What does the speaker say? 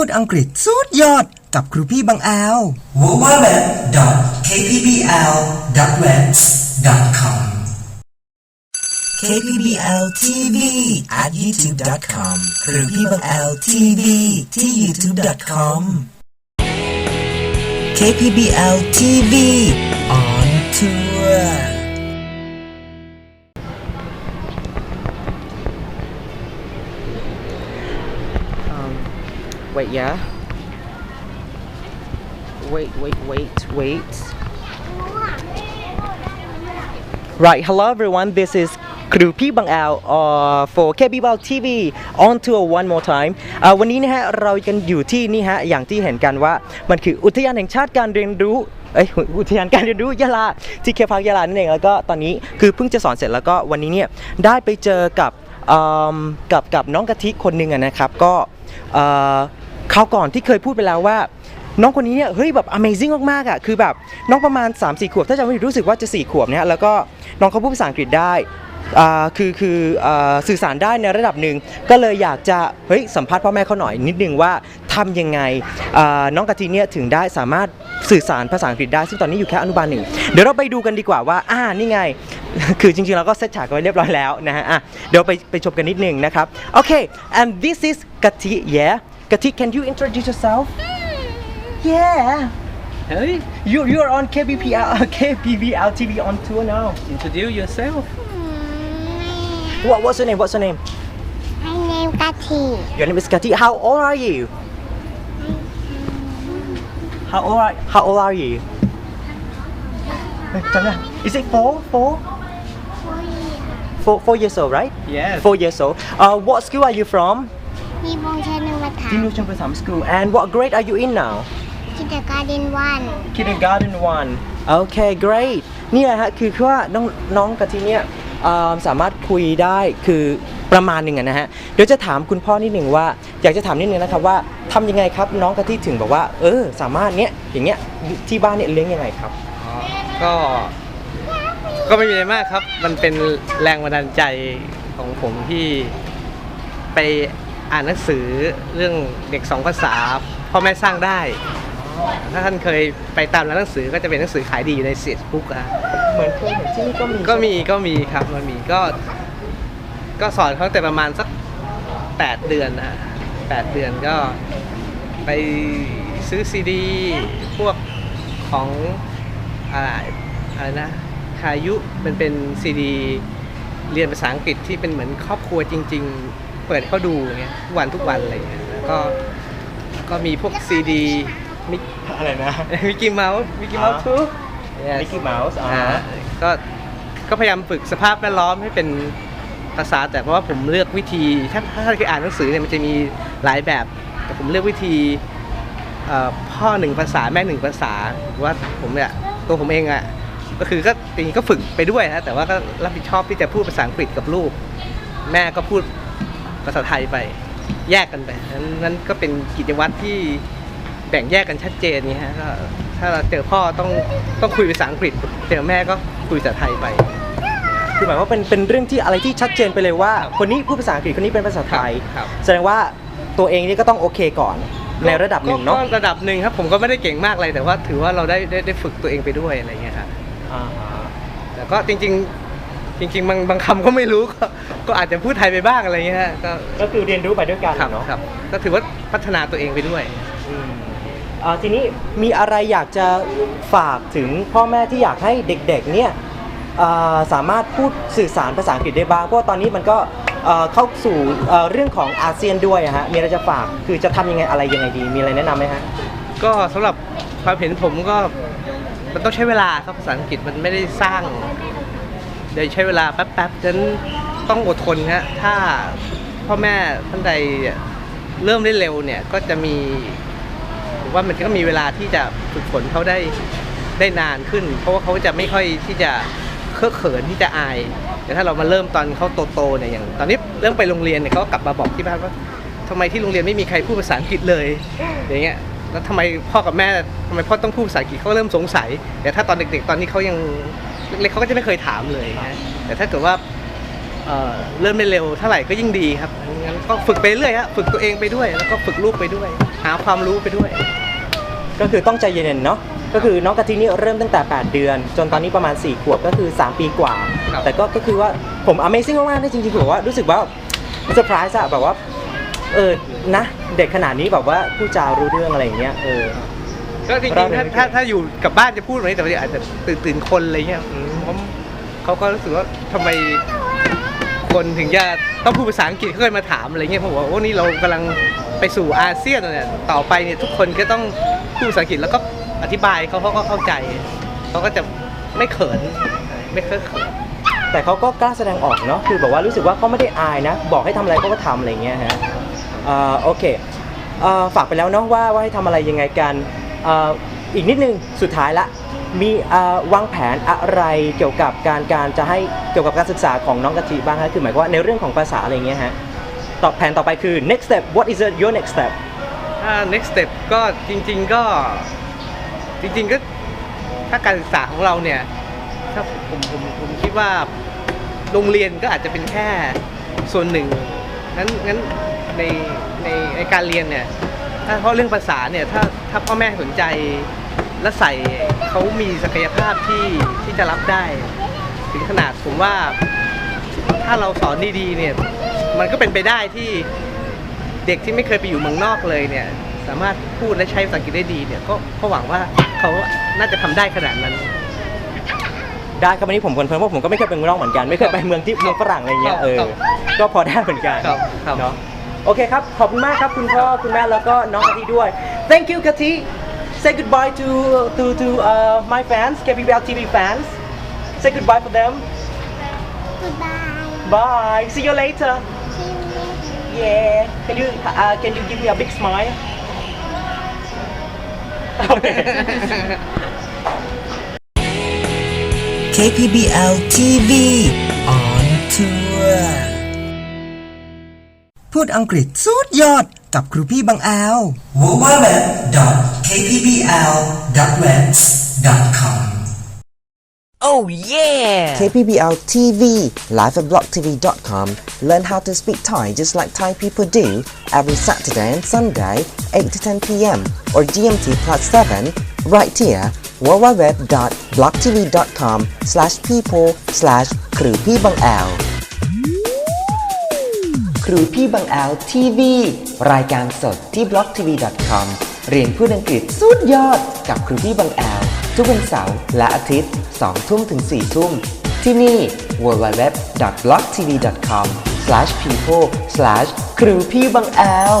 พูดอังกฤษสุดยอดกับครูพี่บังแอล w w w k p b l w e b s c o m KPBL TV at youtube.com หรือพี่บังแอล TV ที่ youtube.com KPBL TV on tour wait, yeah. Wait, wait, wait, wait. Right, hello everyone. This is ครูพี่บังแอล uh, for KB b a l TV on tour one more time อ่าวันนี้นะฮะเรากันอยู่ที่นี่ฮะอย่างที่เห็นกันว่ามันคืออุทยานแห่งชาติการเรียนรู้เอ้ยอุทยานการเรียนรู้ยะลาที่เคพาร์คยะลานั่นเองแล้วก็ตอนนี้คือเพิ่งจะสอนเสร็จแล้วก็วันนี้เนี่ยได้ไปเจอกับกับกับน้องกะทิคนหนึ่งอะนะครับก็อ่อ คราวก่อนที่เคยพูดไปแล้วว่า น้องคนนี้เนี่ยเฮ้ยแบบ amazing มากๆอะคือแบบน้องประมาณ 3-4 ขวบ ถ้าจำไม่ผิดรู้สึกว่าจะ 4 ขวบเนี่ยแล้วก็น้องเขาพูดภาษาอังกฤษได้คือคือสื่อสารได้ในระดับหนึ่งก็เลยอยากจะเฮ้ยสัมภาษณ์พ่อแม่เขาหน่อยนิดนึงว่าทำยังไงน้องกะทิเนี่ยถึงได้สามารถสื่อสารภาษาอังกฤษได้ ซึ่งตอนนี้อยู่แค่อนุบาลหนึ่งเดี๋ยวเราไปดูกันดีกว่าว่าอ่านี่ไง คือจริงๆเราก็เซตฉากไว้เรียบร้อยแล้วนะฮะอะเดี๋ยวไปไปชมกันนิดนึงนะครับโอเค and this is กะทิ yeah Katie, can you introduce yourself? Yeah. Hey? You, you're on KBP, uh, TV on tour now. Introduce yourself. What, what's your name? What's your name? My name is Kati. Your name is Kati. How old are you? How old are, how old are you? Is it four? Four? Four, four years old, right? Yeah. Four years old. Uh, what school are you from? บงชนึงมาถาที่มนิวชมพูสาม school. And what grade are you in now? กิจการเดนวัน Kindergarten one Okay great นี่แหละฮะคือคือว่าน้องน้องกะทิเนี่ยเอ่อสามารถคุยได้คือประมาณหนึ่งอะนะฮะเดี๋ยวจะถามคุณพ่อนิดหนึ่งว่า อยากจะถามนิดนึงนะครับว่าทำยังไงครับน้องกะทิถึงบอกว่า เออ สามารถเนี้ยอย่างเงี้ยที่บ้านเนี่ยเลี้ยงยังไงครับก็ก็ไม่มีอะไรมากครับ มันเป็นแรงบันดาลใจของผมที่ไป อ่านหนังสือเรื่องเด็กสองภาษาพ่อแม่สร้างได้ ถ้าท่านเคยไปตามร้านหนังสือก็จะเป็นหนังสือขายดีอยู่ในเฟซบุ๊กอะเหมือนเคยเห็นที่นี่ก็มีก็มีก็มีครับมันมีก็ ก็สอนเขาตั้งแต่ประมาณสักแปดเดือนนะแปดเดือนก็ไปซื้อซีดี พวกของอะไรอะไรนะคายุมันเป็นซีดี เรียนภาษาอังกฤษที่เป็นเหมือนครอบครัวจริง ๆ เปิดให้เขาดูเงี้ยทุกวันทุกวันอะไรเงี้ยแล้วก็ก็มีพวกซีดีมิกอะไรนะมิกกี้เมาส์มิกกี้เมาส์อ่าทูมิกกี้เมาส์อ่าก็ก็พยายามฝึกสภาพแวดล้อมให้เป็นภาษาแต่เพราะว่าผมเลือกวิธี ถ้าถ้าเคยอ่านหนังสือเนี่ยมันจะมีหลายแบบ แต่ผมเลือกวิธีเอ่อพ่อหนึ่งภาษาแม่หนึ่งภาษาว่าผมเนี่ยตัวผมเองอะก็คือก็จริงๆก็ฝึกไปด้วยนะแต่ว่าก็รับผิดชอบที่จะพูดภาษาอังกฤษกับลูก แม่ก็พูด ภาษาไทยไปแยกกันไปนั้นนั้นก็เป็นกิจวัตรที่แบ่งแยกกันชัดเจนนี่ฮะก็ถ้าเราเจอพ่อต้องต้องคุยภาษาอังกฤษ เจอแม่ก็คุยภาษาไทยไป คือหมายว่าเป็นเป็นเรื่องที่อะไรที่ชัดเจนไปเลยว่า คนนี้พูดภาษาอังกฤษคนนี้เป็นภาษาไทย ครับ แสดงว่าตัวเองนี่ก็ต้องโอเคก่อนในระดับหนึ่งเนาะก็ระดับหนึ่งครับผมก็ไม่ได้เก่งมากเลยแต่ว่าถือว่าเราได้ได้ได้ฝึกตัวเองไปด้วยอะไรเงี้ยครับ อ่าฮะ แต่ก็จริงๆ จริงๆบางบางคำก็ไม่รู้ก็ก็อาจจะพูดไทยไปบ้างอะไรเงี้ยฮะก็ก็คือเรียนรู้ไปด้วยกันครับเนาะครับก็ถือว่าพัฒนาตัวเองไปด้วย อืมอ่าทีนี้มีอะไรอยากจะฝากถึงพ่อแม่ที่อยากให้เด็กๆเนี่ยอ่าสามารถพูดสื่อสารภาษาอังกฤษได้บ้างเพราะว่าตอนนี้มันก็เอ่อเข้าสู่เอ่อเรื่องของอาเซียนด้วยอะฮะมีอะไรจะฝากคือจะทำยังไงอะไรยังไงดี มีอะไรแนะนำไหมฮะ ก็สำหรับความเห็นผมก็มันต้องใช้เวลาครับภาษาอังกฤษมันไม่ได้สร้างเดี๋ยวใช้เวลาแป๊บๆฉะนั้นต้องอดทนฮะถ้าพ่อแม่ท่านใดเริ่มได้เร็วเนี่ยก็จะมีผมว่ามันก็มีเวลาที่จะฝึกฝนเขาได้ได้นานขึ้น เพราะว่าเขาจะไม่ค่อยที่จะเคอะเขินที่จะอาย แต่ถ้าเรามาเริ่มตอนเขาโตๆเนี่ยอย่างตอนนี้เริ่มไปโรงเรียนเนี่ยเขาก็กลับมาบอกที่บ้านว่าทำไมที่โรงเรียนไม่มีใครพูดภาษาอังกฤษเลยอย่างเงี้ยแล้วทำไมพ่อกับแม่ทำไมพ่อต้องพูดภาษาอังกฤษเขาเริ่มสงสัย แต่ถ้าตอนเด็กๆ ตอนนี้เขายัง เล็กๆเขาก็จะไม่เคยถามเลยนะแต่ถ้าเกิดว่าเอ่อเริ่มได้เร็วเท่าไหร่ก็ยิ่งดีครับงั้นก็ฝึกไปเรื่อยฮะฝึกตัวเองไปด้วย แล้วก็ฝึกลูกไปด้วย หาความรู้ไปด้วย ก็คือต้องใจเย็นๆเนาะก็คือน้องกะทินี่เริ่มตั้งแต่ 8 เดือน จนตอนนี้ประมาณ 4 ขวบก็คือ 3 ปีกว่า ครับ แต่ก็ก็คือว่าผม Amazing มากๆนะจริงๆผมว่ารู้สึกว่าเซอร์ไพรส์อะแบบว่าเออนะ เด็กขนาดนี้แบบว่าพูดจารู้เรื่องอะไรอย่างเงี้ยเออ ก็จริงเราๆถ้าเห็นถ้าถ้าอยู่กับบ้านจะพูดแบบนี้แต่ว่าอาจจะตื่นตื่นคนอะไรเงี้ยอืมผมเขาก็รู้สึกว่าทำไมคนถึงจะต้องพูดภาษาอังกฤษเขาเคยมาถามอะไรเงี้ยผมบอกว่าโอ้นี่เรากำลังไปสู่อาเซียนเนี่ยต่อไปเนี่ยทุกคนก็ต้องพูดภาษาอังกฤษแล้วก็อธิบายเขาเขาก็เข้าใจเขาก็จะไม่เขินไม่เคอะเขินแต่เขาก็กล้าแสดงออกเนาะคือแบบว่ารู้สึกว่าเขาไม่ได้อายนะ บอกให้ทำอะไรเขาก็ทำอะไรอย่างเงี้ยฮะอ่าโอเคอ่าฝากไปแล้วเนาะว่าว่าให้ทำอะไรยังไงกัน อีกนิดนึงสุดท้ายละมีวางแผนอะไรเกี่ยวกับการการจะให้เกี่ยวกับการศึกษาของน้องกะทิบ้างฮะคือหมายความว่าในเรื่องของภาษาอะไรเงี้ยฮะตอบแผนต่อไปคือ next step what is your next step next step ก็จริง ๆก็จริงๆก็ถ้าการศึกษาของเราเนี่ยถ้าผมผมผมคิดว่าโรงเรียนก็อาจจะเป็นแค่ส่วนหนึ่งงั้นงั้นในในในการเรียนเนี่ย ถ้าเพราะเรื่องภาษาเนี่ยถ้าถ้าพ่อแม่สนใจและใส่เขามีศักยภาพที่ที่จะรับได้ ถึงขนาดผมว่าถ้าเราสอนดีๆเนี่ยมันก็เป็นไปได้ที่เด็กที่ไม่เคยไปอยู่เมืองนอกเลยเนี่ยสามารถพูดและใช้ภาษาอังกฤษได้ดีเนี่ยก็ก็หวังว่าเขาน่าจะทำได้ขนาดนั้น ได้ครับวันนี้ผมคอนเฟิร์มว่าผมก็ไม่เคยไปเมืองนอกเหมือนกัน ไม่เคยไปเมืองที่เมืองฝรั่งอะไรเงี้ยเออครับก็พอได้เหมือนกันครับครับเนาะ โอเคครับ ขอบคุณมากครับคุณพ่อคุณแม่แล้วก็น้องกะทิด้วย thank you กะทิ say goodbye to to to uh, my fans KBL TV fans say goodbye for them Goodbye. bye see you later See you later. yeah can you uh, can you give me a big smile okay KPBL TV on tour พูดอังกฤษสุดยอดกับครูพี่บังแอล www.kpbl.webs.com Oh yeah! KPBL TV, live at blocktv.com. Learn how to speak Thai just like Thai people do every Saturday and Sunday, 8 to 10 p.m. or GMT plus 7 right here www.blocktv.com slash people slash ครูพี่บังแอล ครูพี่บังแอลทีวีรายการสดที่ blogtv.com เรียนพูดอังกฤษสุดยอด กับครูพี่บังแอล ทุกวันเสาร์และอาทิตย์2ทุ่มถึง4ทุ่ม ที่นี่ www.blogtv.com/people/ ครูพี่บังแอล